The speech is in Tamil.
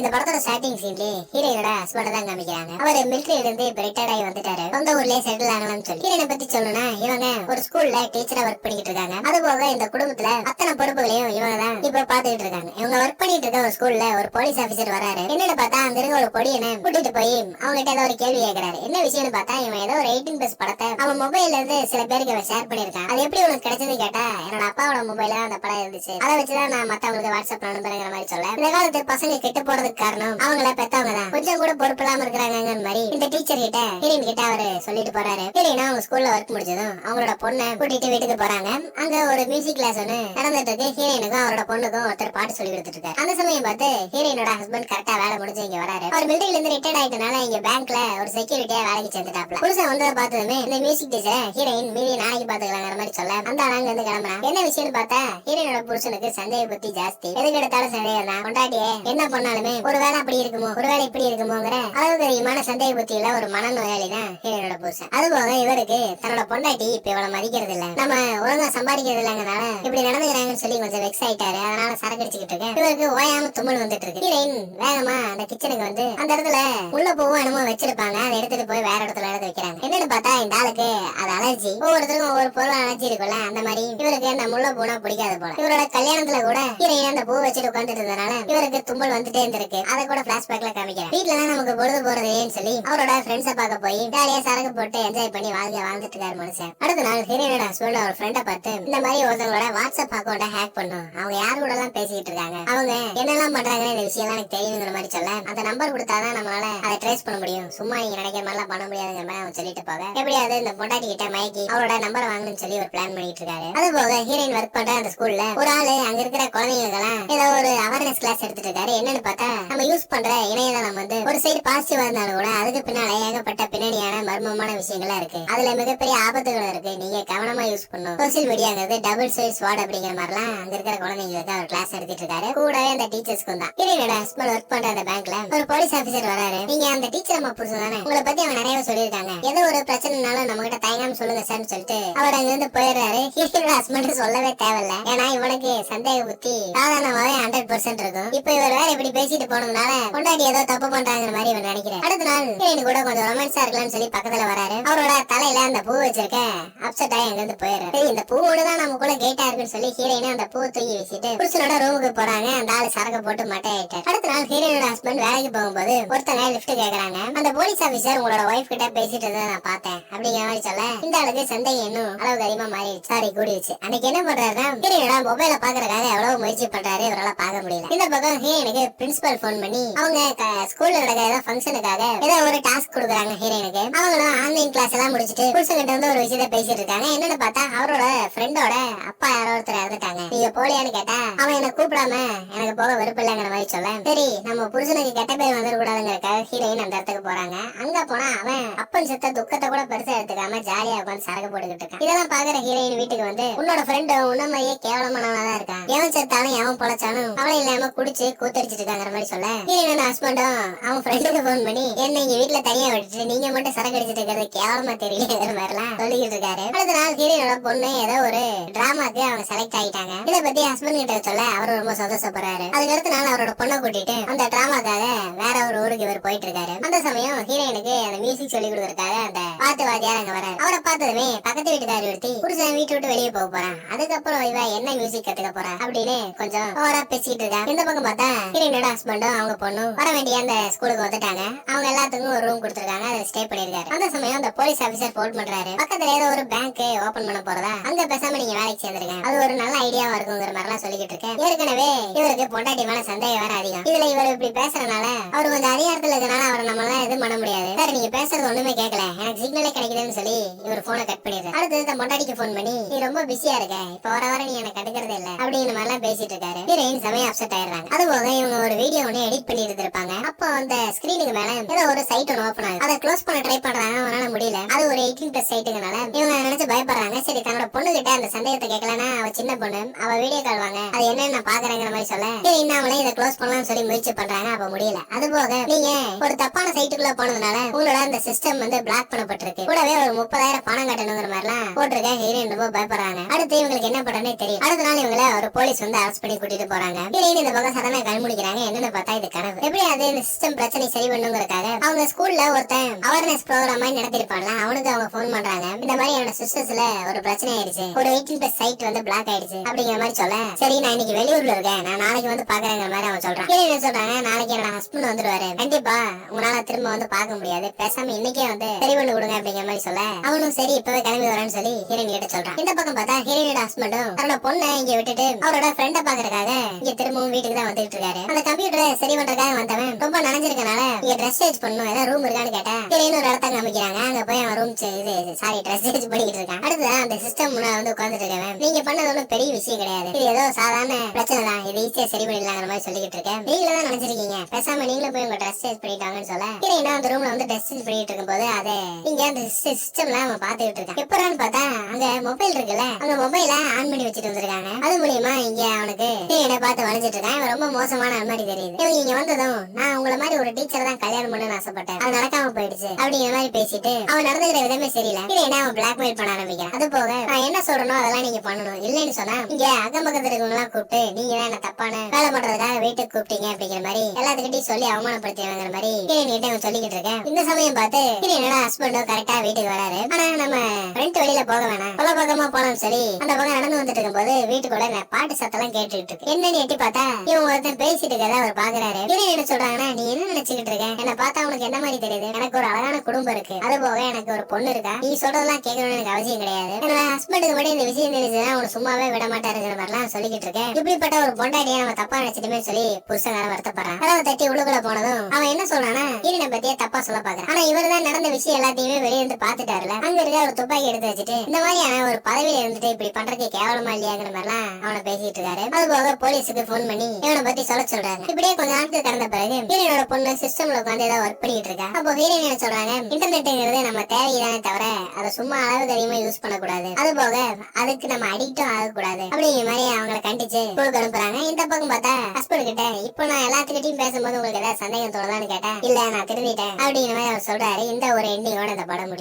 இந்த படத்தோட ஸ்டார்டிங் சீன்லயே ஹீரோயினோட ஹஸ்பண்ட் தான் காமிக்கிறாங்க. அவர் மிலிட்டரியில இருந்து இப்ப ரிட்டையர்ட் ஆகி வந்துட்டாரு. சொந்த ஊர்லயே செட்டில் ஆகணும்னு சொல்லி. ஹீரோயினை பத்தி சொல்லணும்னா இவங்க ஒரு ஸ்கூல்ல டீச்சரா ஒர்க் பண்ணிட்டு இருக்காங்க. அது போக இந்த குடும்பத்துல அத்தனை பொறுப்புகளையும் இவங்க தான் இப்ப பாத்துக்கிட்டு இருக்காங்க. இவங்க ஒர்க் பண்ணிட்டு இருக்க ஒரு ஸ்கூல்ல ஒரு போலீஸ் ஆபீசர் வராரு. என்னன்னு பார்த்தா அங்க இருக்க ஒரு பொடியனை கூட்டிட்டு போய் அவங்ககிட்ட ஏதோ ஒரு கேள்வி கேட்கறாரு என்ன விஷயம்னு பார்த்தா இவன் ஏதோ ஒரு எயிட்டீன் பிளஸ் படத்தை அவன் மொபைல்ல இருந்து சில பேருக்கு அவன் ஷேர் பண்ணிருக்கான் அது எப்படி உனக்கு கிடைச்சது கேட்டா என்னோட அப்பாவோட மொபைல அந்த படம் இருந்துச்சு. அதை வச்சுதான் நான் மத்தவங்களுக்கு வாட்ஸ்அப் அனுப்புறேங்கிற மாதிரி சொல்ல. இந்த காலத்து பசங்க கெட்டு போறதுக்கு காரணம் அவங்கள பெத்தவங்க தான் கொஞ்சம் கூட பொறுப்பு இல்லாம இருக்கிறாங்க மாதிரி இந்த டீச்சர் கிட்ட ஹீரோயின் கிட்ட அவரு சொல்லிட்டு போறாரு. ஹீரோயினா அவங்க ஸ்கூல்ல ஒர்க் முடிச்சதும் அவங்களோட பொண்ணை கூட்டிட்டு வீட்டுக்கு போறாங்க. அங்க ஒரு மியூசிக் கிளாஸ் ஒண்ணு நடந்துட்டு இருக்கு. ஹீரோயினுக்கும் அவரோட பொண்ணுக்கும் ஒருத்தர் பாட்டு சொல்லி கொடுத்துட்டு இருக்காரு அந்த சமயம் பார்த்து ஹீரோயினோட ஹஸ்பண்ட் கரெக்டா வேலை முடிஞ்சு இங்க வராரு. அவர் பில்டிங்ல இருந்து ரிட்டையர்ட் ஆயிட்டனால இங்க பேங்க்ல ஒரு செக்யூரிட்டியா வேலைக்கு சேர்ந்துட்டாப்ல புருஷன் வந்ததை பார்த்ததுமே இந்த மியூசிக் டீச்சர் ஹீரோயின் மீதி நாளைக்கு பாத்துக்கலாங்கிற மாதிரி சொல்ல அந்த ஆள் வந்து கிளம்புறான் என்ன விஷயம்னு பார்த்தா ஹீரோயினோட புருஷனுக்கு சந்தேக புத்தி ஜாஸ்தி. எதுக்கு எடுத்தாலும் சந்தேகம் தான் கொண்டாட்டியே என்ன பண்ணாலுமே ஒருவேளை அப்படி இருக்குமோ? ஒருவேளை இப்படி இருக்குமோங்கிற அளவுக்கு அதிகமான சந்தேக புத்தியில ஒரு மனநோயாளி தான் ஹீரோட புருஷன். அதுபோக இவருக்கு தன்னோட பொண்டாட்டி இப்ப இவ்வளவு மதிக்கிறது இல்ல நம்ம ஒழுங்கா சம்பாதிக்கிறது இல்லங்கனால இப்படி நடந்துக்கிறாங்கன்னு சொல்லி கொஞ்சம் வெக்ஸ் ஆயிட்டாரு. அதனால சரக்கு அடிச்சுக்கிட்டு இருக்கு இவருக்கு ஓயாம தும்மல் வந்துட்டு இருக்கு. ஹீரோயின் வேகமா அந்த கிச்சனுக்கு வந்து அந்த இடத்துல உள்ள பூவும் என்னமோ வச்சிருப்பாங்க. அதை எடுத்துட்டு போய் வேற இடத்துல எடுத்து வைக்கிறாங்க. என்னன்னு பார்த்தா இந்த ஆளுக்கு அது அலர்ஜி ஒவ்வொருத்தருக்கும் ஒவ்வொரு பொருள் அலர்ஜி இருக்கும்ல. அந்த மாதிரி இவருக்கு அந்த முள்ள பூனா பிடிக்காது போல. இவரோட கல்யாணத்துல கூட ஹீரோயின் அந்த பூ வச்சுட்டு உட்காந்துட்டு இருந்தனால இவருக்கு தும்மல் வந்துட்டே இருந்திருக்கு. அதை கூட பிளாஷ்பேக்ல காமிக்கிறேன். வீட்டுல தான் நமக்கு பொழுது போறதுன்னு சொல்லி அவரோட ஃப்ரெண்ட்ஸை பார்க்க போய் ஜாலியா சரக்கு போட்டு என்ஜாய் பண்ணி வாழ்க்கை வாழ்ந்துட்டு இருக்காரு மனுஷன். அடுத்த நாள் ஹீரோயினோட ஹஸ்பண்ட் அவர் ஃப்ரெண்டை பார்த்து இந்த மாதிரி ஒருத்தவங்களோட வாட்ஸ்அப் அக்கௌண்ட்டை ஹேக் பண்ணும். அவங்க யாரு கூட எல்லாம் பேசிக்கிட்டு இருக்காங்க? அவங்க என்னெல்லாம் பண்றாங்கன்னு இந்த விஷயம் எனக்கு தெரியுங்கிற மாதிரி சொல்ல அந்த நம்பர் கொடுத்தாதான் நம்மளால அதை ட்ரேஸ் பண்ண முடியும். சும்மா நீங்க நினைக்கிற மாதிரிலாம் பண்ண முடியாதுங்கிற மாதிரி அவன் சொல்லிட்டு போக. எப்படியாவது இந்த பொண்டாட்டி கிட்ட மயக்கி அவரோட நம்பர் வாங்கணும்னு சொல்லி ஒரு பிளான் பண்ணிட்டு இருக்காரு. அது போக ஹீரோயின் ஒர்க் பண்ற அந்த ஸ்கூல்ல ஒரு ஆளு அங்க இருக்கிற குழந்தைங்களுக்கெல்லாம் ஏதோ ஒரு அவேர்னஸ் கிளாஸ் எடுத்துட்டு இருக்காரு. என்னன்னு பார்த்தா நம்ம யூஸ் பண்ற இணையதளம் வந்து ஒரு சைடு பாசிட்டிவா இருந்தாலும் கூட அதுக்கு பின்னால ஏகப்பட்ட பின்னணியான மர்மமான விஷயங்களா இருக்கு. அதுல மிகப்பெரிய ஆபத்துகள் இருக்கு. நீங்க கவனமா யூஸ் பண்ணும் சோசியல் மீடியாங்கிறது டபுள் சைஸ் வார்டு அப்படிங்கிற மாதிரிலாம் அங்க இருக்கிற குழந்தைங்களுக்கு அவர் கிளாஸ் எடுத்துட்டு இருக்காரு. கூடவே அந்த டீச்சர்ஸ்க்கும் தான். ஹீரோயினோட ஹஸ்பண்ட் ஒர்க் பண்ற அந்த பேங்க்ல ஒரு போலீஸ் ஆபீசர் வராரு நீங்க அந்த டீச்சர் அம்மா புருஷன் தானே? உங்களை பத்தி அவங்க நிறைய சொல்லியிருக்காங்க. ஏதோ ஒரு பிரச்சனைனாலும் நம்ம கிட்ட தயங்காம சொல்லுங்க சார்னு சொல்லிட்டு அவர் அங்க இருந்து போயிடுறாரு. ஹீரோட ஹஸ்பண்ட் சொல்லவே தேவையில்ல. ஏன்னா இவனுக்கு சந்தேக புத்தி சாதாரணமாவே ஹண்ட்ரட் பர்சன்ட் இருக்கும். இப்ப இவர் வேற இப்படி பேசிட்டு போனதுனால பொண்டாட்டி ஏதோ தப்பு பண்றாங்கிற மாதிரி இவன் நினைக்கிறேன். அடுத்த நாள் ஹீரோயின் கூட கொஞ்சம் ரொமான்ஸா இருக்கலாம்னு சொல்லி பக்கத்துல வராரு. அவரோட தலையில அந்த பூ வச்சிருக்க அப்செட் ஆகி அங்கிருந்து இருந்து சரி இந்த பூ தான் நம்ம கூட கேட்டா இருக்குன்னு சொல்லி ஹீரோயின் அந்த பூ தூக்கி வீசிட்டு புருஷனோட ரூமுக்கு போறாங்க. அந்த ஆளு சரக்கு போட்டு மட்டையாயிட்டார். அடுத்த நாள் ஹீரோயினோட ஹஸ்பண்ட் வேலைக்கு போகும்போது ஒருத்தங்க லிஃப்ட் கேக்குறாங்க. அந்த போலீஸ் ஆபீசர் உங்களோட ஒய்ஃப் கிட்ட பேசிட்டு இருந்ததை நான் பார்த்தேன். அப்படிங்கிற மாதிரி சொல்ல இந்த அளவுக்கு சந்தேகம் இன்னும் அளவுக்கு அதிகமா மாறிடுச்சு. சாரி கூடிடுச்சு. அன்னைக்கு என்ன பண்றாருன்னா ஹீரோயினோட மொபைல பாக்குறதுக்காக எவ்வளவு முயற்சி பண்றாரு. இவரால பார்க்க முடியல. இந்த பக்கம் ஹீரோயினுக்கு பிரின்சிபல் போன் பண்ணி அவங்க ஸ்கூல்ல நடக்கிற ஏதோ ஃபங்க்ஷனுக்காக ஏதோ ஒரு டாஸ்க் கொடுக்குறாங்க ஹீரோயினுக்கு அவங்களும் ஆன்லைன் கிளாஸ் எல்லாம் முடிச்சிட்டு புருஷன்கிட்ட வந்து ஒரு விஷயத்த பேசிட்டு இருக்காங்க. என்னன்னு பார்த்தா அவரோட ஃப்ரெண்டோட அப்பா யாரோ ஒருத்தர் இறந்துட்டாங்க. நீங்க போலியான்னு கேட்டா அவன் என்ன கூப்பிடாம எனக்கு போக வெறுப்பு இல்லைங்கிற மாதிரி சொல்ல சரி நம்ம புருஷனுக்கு கெட்ட பேர் வந்துடக்கூடாதுங்கிறக்காக ஹீரோயின் அந்த இடத்துக்கு போறாங்க. அங்க போனா அவன் அப்பன் செத்த துக்கத்தை கூட பெருசா எடுத்துக்காம ஜாலியா உட்காந்து சரக்கு போட்டுக்கிட்டு இருக்கான். இதெல்லாம் பாக்குற ஹீரோயின் வீட்டுக்கு வந்து உன்னோட ஃப்ரெண்டு உன்ன மாதிரியே கேவலமானவனா தான் இருக்கான். எவன் செத்தாலும் எவன் பொழைச்சாலும் அவளை இல்லாம குடிச்சு கூத்தடிச்சிட்டு இருக்காங்கிற மாதிரி மாதிரி சொல்ல? ஹீரோயின் ஹஸ்பண்டும் அவன் ஃப்ரெண்டுக்கு ஃபோன் பண்ணி என்ன இங்க வீட்டுல தனியா விட்டுட்டு நீங்க மட்டும் சரக்கு அடிச்சிட்டு இருக்கிறது கேவலமா தெரியல மாதிரி எல்லாம் சொல்லிக்கிட்டு இருக்காரு. அடுத்த நாள் ஹீரோயினோட பொண்ணு ஏதோ ஒரு டிராமாக்கு அவங்க செலக்ட் ஆயிட்டாங்க. இத பத்தி ஹஸ்பண்ட் கிட்ட சொல்ல அவரு ரொம்ப சந்தோஷப்படுறாரு. அதுக்கு அடுத்த நாள் அவரோட பொண்ணை கூட்டிட்டு அந்த டிராமாக்காக வேற ஒரு ஊருக்கு இவர் போயிட்டு இருக்காரு. அந்த சமயம் ஹீரோயினுக்கு அந்த மியூசிக் சொல்லி கொடுக்கறதுக்காக அந்த பாட்டு வாத்தியார் அங்க வராரு அவரை பார்த்ததுமே பக்கத்து வீட்டுக்காரி ஒருத்தி புருஷன் வீட்டு விட்டு வெளியே போக போறான். அதுக்கப்புறம் இவ என்ன மியூசிக் கத்துக்க போறா அப்படின்னு கொஞ்சம் ஓவரா பேசிக்கிட்டு இருக்கா. இந்த பக்கம் பார்த்தா ஹீரோயினோட ஹஸ்பண்டும் அவங்க பொண்ணும் வர வேண்டிய அந்த ஸ்கூலுக்கு வந்துட்டாங்க. அவங்க எல்லாத்துக்கும் ஒரு ரூம் கொடுத்துருக்காங்க. அதை ஸ்டே பண்ணிருக்காரு அந்த சமயம் அந்த போலீஸ் ஆபீசர் போன் பண்றாரு. பக்கத்துல ஏதோ ஒரு பேங்க் ஓபன் பண்ண போறதா? அங்க பேசாம நீங்க வேலைக்கு சேர்ந்துருங்க. அது ஒரு நல்ல ஐடியாவா இருக்குங்கிற மாதிரி எல்லாம் சொல்லிக்கிட்டு இருக்கேன். ஏற்கனவே இவருக்கு பொண்டாட்டி மேல சந்தேகம் வேற அதிகம். இதுல இவர் இப்படி பேசுறதுனால அவர் கொஞ்சம் அதிகாரத்துல இருக்கனால அவரை நம்மளால எதுவும் பண்ண முடியாது. சார் நீங்க பேசுறது ஒண்ணுமே கேட்கல எனக்கு சிக்னலே கிடைக்குதுன்னு சொல்லி இவர் போனை கட் பண்ணிடுறாரு. அடுத்து இந்த பொண்டாட்டிக்கு போன் பண்ணி நீ ரொம்ப பிஸியா இருக்க. இப்ப வர வர நீ எனக்கு கண்டுக்கிறதே இல்ல. அப்படின்னு மாதிரி எல்லாம் பேசிட்டு இருக்காரு. ஹீரோயின் சமயம் அப்செட் ஆயிடுறாங்க. அது போக இவங்க ஒரு வீடியோ ஒன்று எடிட் பண்ணி இருந்திருப்பாங்க அப்போ அந்த ஸ்கிரீனுக்கு மேல ஏதோ ஒரு சைட் ஒன்று ஓப்பன் ஆகுது. அதை க்ளோஸ் பண்ண ட்ரை பண்றாங்க அவனால முடியல. அது ஒரு எயிட்டீன் பிளஸ் சைட்டுங்கனால இவங்க நினைச்சு பயப்படுறாங்க. சரி தன்னோட பொண்ணு கிட்ட அந்த சந்தேகத்தை கேட்கலன்னா அவ சின்ன பொண்ணு அவ வீடியோ கால் வாங்க. அது என்னன்னு நான் பாக்குறேங்கிற மாதிரி சொல்ல. சரி இன்னும் இதை க்ளோஸ் பண்ணலாம்னு சொல்லி முயற்சி பண்றாங்க. அப்ப முடியல. அது போக நீங்க ஒரு தப்பான சைட்டுக்குள்ள போனதுனால உங்களோட அந்த சிஸ்டம் வந்து பிளாக் பண்ணப்பட்டிருக்கு. கூடவே ஒரு முப்பதாயிரம் பணம் கட்டணுங்கிற மாதிரிலாம் போட்டிருக்க ஹீரோயின் ரொம்ப பயப்படுறாங்க. அடுத்து இவங்களுக்கு என்ன பண்றேன்னு தெரியும். அடுத்த நாள் இவங்களை ஒரு போலீஸ் வந்து அரெஸ்ட் பண்ணி கூட்டிட்டு போறாங்க. ஹீரோயின் இந்த பக்கம் சடனா கண் முடிக்கிறாங்க. என்ன என்னன்னு பார்த்தா இது கனவு. எப்படி அது இந்த சிஸ்டம் பிரச்சனை சரி பண்ணுங்கிறதுக்காக அவங்க ஸ்கூல்ல ஒருத்தன் அவேர்னஸ் ப்ரோக்ராம் மாதிரி நடத்திருப்பாங்க அவனுக்கு அவங்க ஃபோன் பண்றாங்க. இந்த மாதிரி என்னோட சிஸ்டர்ஸ்ல ஒரு பிரச்சனை ஆயிடுச்சு. ஒரு எயிட்டீன் பிளஸ் சைட் வந்து பிளாக் ஆயிடுச்சு. அப்படிங்கிற மாதிரி சொல்ல சரி நான் இன்னைக்கு வெளியூர்ல இருக்கேன். நான் நாளைக்கு வந்து பாக்குறேங்கிற மாதிரி அவன் சொல்றான். கீழே என்ன சொல்றாங்க? நாளைக்கு என்னோட ஹஸ்பண்ட் வந்துருவாரு. கண்டிப்பா உங்களால திரும்ப வந்து பார்க்க முடியாது. பேசாம இன்னைக்கே வந்து சரி பண்ணி கொடுங்க அப்படிங்கிற மாதிரி சொல்ல அவனும் சரி இப்பவே கிளம்பி வரேன்னு சொல்லி ஹீரோயின் கிட்ட சொல்றான். இந்த பக்கம் பார்த்தா ஹீரோயினோட ஹஸ்பண்டும் அவரோட பொண்ணை இங்க விட்டுட்டு அவரோட ஃப்ரெண்டை பாக்குறதுக்காக இங்க திரும்பவும் வீட்டுக்கு தான் வந்துட்டு இருக்காரு. அந்த கம்ப்யூட்டர் சரி பண்றதுக்காக வந்தவன். ரொம்ப நனைஞ்சிருக்கனால இங்க ட்ரெஸ் சேஞ்ச் பண்ணணும் ஏதாவது ரூம் இருக்கான்னு கேட்டா ஹீரோயின் ஒரு இடத்த காமிக்கிறாங்க. அங்க போய் அவன் ரூம் சாரி ட்ரெஸ் சேஞ்ச் பண்ணிட்டு இருக்கான். அடுத்ததா அந்த சிஸ்டம் முன்னாடி வந்து உட்கார்ந்துட்டு இருக்கவன். நீங்க பண்ணது ஒன்றும் பெரிய விஷயம் கிடையாது. இது ஏதோ சாதாரண பிரச்சனை தான். இது ஈஸியா சரி பண்ணிடலாங்கிற மாதிரி சொல்லிட்டு இருக்கேன். நீங்களே தான் நினைச்சிருக்கீங்க பேசாம நீங்களும் போய் உங்க ட்ரெஸ் சேஞ்ச் பண்ணிட்டாங்கன்னு சொல்ல. ஹீரோயினா அந்த ரூம்ல வந்து ட்ரெஸ் சேஞ்ச் பண்ணிட்டு இருக்கும்போது அதை இங்க அந்த சிஸ்டம்ல அவன் பாத்துக்கிட்டு இருக்கான். எப்படான்னு பார்த்தா அங்க மொபைல் இருக்குல்ல அந்த மொபைல ஆன் பண்ணி வச்சுட்டு வந்திருக்காங்க. அது மூலியமா இங்க அவனுக்கு ஹீரோயினை பார்த்து வளைஞ்சிட்டு இருக்கான். ரொம்ப மோசமான மாதிரி மாதிரி தெரியுது இவங்க வந்ததும் நான் உங்களை மாதிரி ஒரு டீச்சர் தான் கல்யாணம் பண்ணணும்னு ஆசைப்பட்டேன். அது நடக்காம போயிடுச்சு அப்படிங்கிற மாதிரி பேசிட்டு அவன் நடந்துக்கிற விதமே சரியில்லை. என்ன அவன் பிளாக்மெயில் பண்ண ஆரம்பிக்கிறான்? அது போக நான் என்ன சொல்றனோ அதெல்லாம் நீங்க பண்ணணும். இல்லைன்னு சொன்னா இங்க அக்கம் பக்கத்துல இருக்கவங்க எல்லாம் கூப்பிட்டு நீங்க தான் என்ன தப்பான வேலை பண்றதுக்காக வீட்டுக்கு கூப்பிட்டீங்க? அப்படிங்கிற மாதிரி எல்லாத்துக்கிட்டையும் சொல்லி அவமானப்படுத்திடுங்கிற மாதிரி ஹீரோயின் கிட்ட அவன் சொல்லிக்கிட்டு இருக்கேன். இந்த சமயம் பார்த்து கிரி என்னோட ஹஸ்பண்டோ கரெக்டா வீட்டுக்கு வராரு? ஆனா நம்ம ஃப்ரெண்ட் வெளியில போக வேணாம். பல பக்கமா போனோம் சரி அந்த பக்கம் நடந்து வந்துட்டு இருக்கும் போது வீட்டுக்குள்ள பாட்டு சத்தம் கேட்டுட்டு இருக்கு. என்னன்னு எட்டி பார்த்தா இவன் ஒருத்தன் பேசிட்டு இருக்கறத அவர் பாக்குறாரு ஹீரோயின் என்ன சொல்றாங்கன்னா நீ என்ன நினைச்சுக்கிட்டு இருக்க? என்ன பார்த்தா உனக்கு என்ன மாதிரி தெரியுது? எனக்கு ஒரு அழகான குடும்பம் இருக்கு. அது போக எனக்கு ஒரு பொண்ணு இருக்கா? நீ சொல்றதெல்லாம் கேட்கணும்னு எனக்கு அவசியம் கிடையாது. என்னோட ஹஸ்பண்டுக்கு மட்டும் இந்த விஷயம் தெரிஞ்சுன்னா அவனை சும்மாவே விட மாட்டாருங்கிற மாதிரிலாம் சொல்லிக்கிட்டு இருக்கேன். இப்படிப்பட்ட ஒரு பொண்டாடியை நம்ம தப்பா நினைச்சிட்டுமே சொல்லி புருஷன் வருத்தப்படுறான். அதாவது தட்டி உள்ளுக்குள்ள போனதும் அவன் என்ன சொல்றானா ஈரனை பத்தியே தப்பா சொல்ல பாக்குறான் ஆனா இவர் தான் நடந்த விஷயம் எல்லாத்தையுமே வெளியே இருந்து பாத்துட்டாருல அங்க இருக்க ஒரு துப்பாக்கி எடுத்து வச்சுட்டு இந்த மாதிரியான ஒரு பதவியில இருந்துட்டு இப்படி பண்றதுக்கு கேவலமா இல்லையாங்கிற மாதிரிலாம் அவனை பேசிட்டு இருக்காரு. அது போக போலீஸுக்கு போன் பண்ணி இவனை பத்தி சொல்ல சொல்றாரு. இப்படியே கொஞ்ச நாட்கள் கடந்த பிறகு ஹீரோனோட பொண்ணு சிஸ்டம்ல உட்காந்து ஏதாவது ஒர்க் பண்ணிட்டு இருக்கா. அப்போ ஹீரோயின் என்ன சொல்றாங்க? இன்டர்நெட்டுங்கிறது நம்ம தேவைதானே தவிர அதை சும்மா அளவுக்கு அதிகமா யூஸ் பண்ணக்கூடாது. அது போக அதுக்கு நம்ம அடிக்டும் ஆகக்கூடாது. அப்படிங்கிற மாதிரி அவங்கள கண்டிச்சு ஸ்கூலுக்கு அனுப்புறாங்க. இந்த பக்கம் பார்த்தா ஹஸ்பண்ட் கிட்ட இப்போ நான் எல்லாத்துக்கிட்டையும் பேசும்போது உங்களுக்கு ஏதாவது சந்தேகம் தோணுதான்னு கேட்டேன் இல்ல நான் திரும்பிட்டேன் அப்படிங்கிற மாதிரி அவர் சொல்றாரு. இந்த ஒரு எண்டிங்கோட இந்த படம் முடியும்.